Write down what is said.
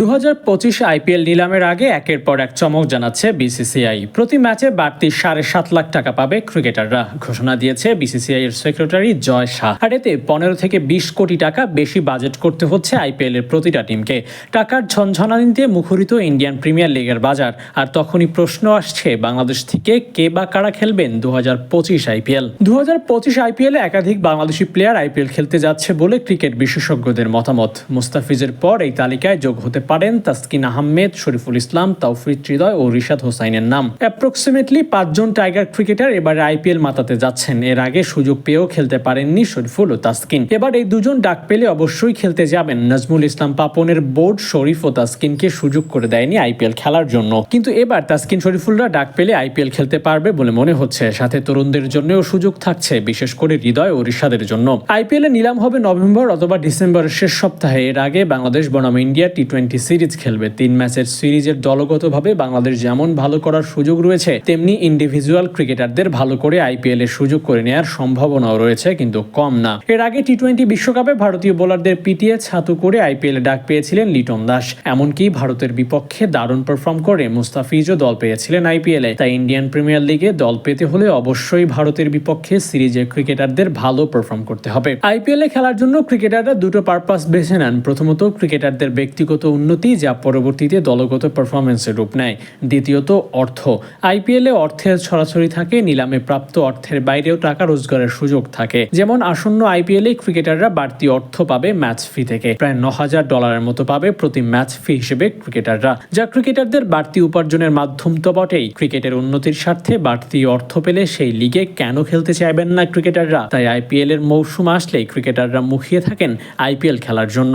দু হাজার পঁচিশ আইপিএল নিলামের আগে একের পর এক চমক জানাচ্ছে বিসিসিআই। প্রতি ম্যাচে বাড়তি সাড়ে সাত লাখ টাকা পাবে ক্রিকেটাররা, ঘোষণা দিয়েছে বিসিসিআই এর সেক্রেটারি জয় শাহ। আর এতে পনেরো থেকে বিশ কোটি টাকা বেশি বাজেট করতে হচ্ছে আইপিএল এর প্রতিটা টিমকে। টাকার ঝনঝনানিতে মুখরিত ইন্ডিয়ান প্রিমিয়ার লিগের বাজার। আর তখনই প্রশ্ন আসছে বাংলাদেশ থেকে কে বা কারা খেলবেন দু হাজার পঁচিশ আইপিএল। দু হাজার পঁচিশ আইপিএলে একাধিক বাংলাদেশি প্লেয়ার আইপিএল খেলতে যাচ্ছে বলে ক্রিকেট বিশেষজ্ঞদের মতামত। মুস্তাফিজের পর এই তালিকায় যোগ হতে পারেন তাসকিন আহমেদ, শরীফুল ইসলাম, তৌফিক হৃদয় ও রিশাদ হোসাইনের নাম। অ্যাপ্রক্সিমেটলি পাঁচজন টাইগার ক্রিকেটার এবার আইপিএল মাতাতে যাচ্ছেন। এর আগে সুযোগ পেয়েও খেলতে পারেননি শরীফুল ও তাসকিন। এবার এই দুজন ডাক পেলে অবশ্যই খেলতে যাবেন। নাজমুল ইসলাম পাপনের বোর্ড শরীফ ও তাসকিনকে সুযোগ করে দেয়নি আইপিএল খেলার জন্য। কিন্তু এবার তাসকিন শরীফুলরা ডাক পেলে আইপিএল খেলতে পারবে বলে মনে হচ্ছে। সাথে তরুণদের জন্যও সুযোগ থাকছে, বিশেষ করে হৃদয় ও রিশাদের জন্য। আইপিএল এ নিলাম হবে নভেম্বর অথবা ডিসেম্বরের শেষ সপ্তাহে। এর আগে বাংলাদেশ বনাম ইন্ডিয়া টি টোয়েন্টি সিরিজ খেলবে। তিন ম্যাচের সিরিজের দলগতভাবে বাংলাদেশ যেমন ভালো করার সুযোগ রয়েছে, তেমনি ইন্ডিভিজুয়াল ক্রিকেটারদের ভালো করে আইপিএল এর সুযোগ করে নেওয়ার সম্ভাবনাও রয়েছে, কিন্তু কম না। এর আগে টি টোয়েন্টি বিশ্বকাপে ভারতীয় বোলারদের পিটিয়ে ছাতু করে আইপিএল ডাক পেয়েছিলেন লিটন দাস। এমনকি ভারতের বিপক্ষে দারুণ পারফর্ম করে মুস্তাফিজও দল পেয়েছিলেন আইপিএলে তাই ইন্ডিয়ান প্রিমিয়ার লিগে দল পেতে হলে অবশ্যই ভারতের বিপক্ষে সিরিজের ক্রিকেটারদের ভালো পারফর্ম করতে হবে। আইপিএল খেলার জন্য ক্রিকেটাররা দুটো পারপাস বেছে নেন। প্রথমত ক্রিকেটারদের ব্যক্তিগত উন্নতি যা পরবর্তীতে দলগত পারফরমেন্সের রূপ নেয়। দ্বিতীয়ত, অর্থ। আইপিএল অর্থের ছড়াছড়ি থাকে, নিলামে প্রাপ্ত অর্থের বাইরেও টাকা রোজগারের সুযোগ থাকে। যেমন, আসন্ন আইপিএল ক্রিকেটাররা বাড়তি অর্থ পাবে ম্যাচ ফি থেকে। প্রায় ন হাজার ডলারের মতো পাবে প্রতি ম্যাচ ফি হিসেবে ক্রিকেটাররা। যা ক্রিকেটারদের বাড়তি উপার্জনের মাধ্যম তো বটেই। ক্রিকেটের উন্নতির স্বার্থে বাড়তি অর্থ পেলে সেই লিগে কেন খেলতে চাইবেন না ক্রিকেটাররা? তাই আইপিএল এর মৌসুম আসলেই ক্রিকেটাররা মুখিয়ে থাকেন আইপিএল খেলার জন্য।